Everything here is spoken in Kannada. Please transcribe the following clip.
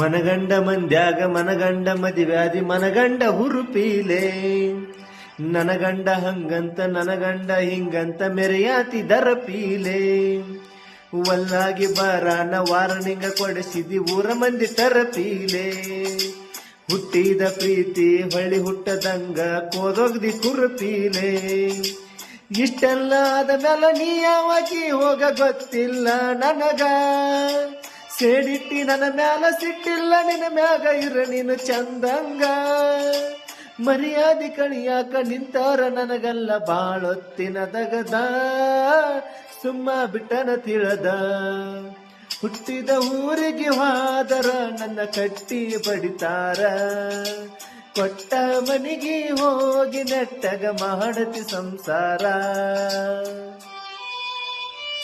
ಮನಗಂಡ ಮಂದ್ಯಾಗ ಮನಗಂಡ ಮದಿವ್ಯಾಧಿ ಮನಗಂಡ ಹುರುಪೀಲೆ. ನನಗಂಡ ಹಂಗಂತ ನನಗಂಡ ಹಿಂಗಂತ ಮೆರೆಯಾತಿ ದರ ಪೀಲೆ ಒಲ್ಲಾಗಿ ಬಾರಾನ ವಾರಣಿಂಗ ಕೊಡಿಸಿದಿ ಊರ ಮಂದಿ ತರಪೀಲೆ. ಹುಟ್ಟಿದ ಪ್ರೀತಿ ಹೊಳಿ ಹುಟ್ಟದಂಗ ಕೋದೊಗ್ದಿ ಕುರುಪೀಲೆ. ಇಷ್ಟೆಲ್ಲ ಆದ ಮೇಲೆ ನೀ ಯಾವಾಗಿ ಹೋಗ ಗೊತ್ತಿಲ್ಲ ನನಗ. ಸೇಡಿಟ್ಟಿ ನನ್ನ ಮ್ಯಾಲ ಸಿಟ್ಟಿಲ್ಲ, ನಿನ್ನ ಮ್ಯಾಗ ಇರ ನೀನು ಚಂದಂಗ. ಮರ್ಯಾದೆ ಕಣಿಯಾಕ ನಿಂತಾರ ನನಗಲ್ಲ ಬಾಳೊತ್ತಿನ ದಗದ ಸುಮ್ಮ ಬಿಟ್ಟನ ತಿಳದ. ಹುಟ್ಟಿದ ಊರಿಗೆ ಹೋದರ ನನ್ನ ಕಟ್ಟಿ ಬಡಿತಾರ. ಕೊಟ್ಟ ಮನೆಗೆ ಹೋಗಿ ನೆಟ್ಟಗ ಮಾಡತಿ ಸಂಸಾರ.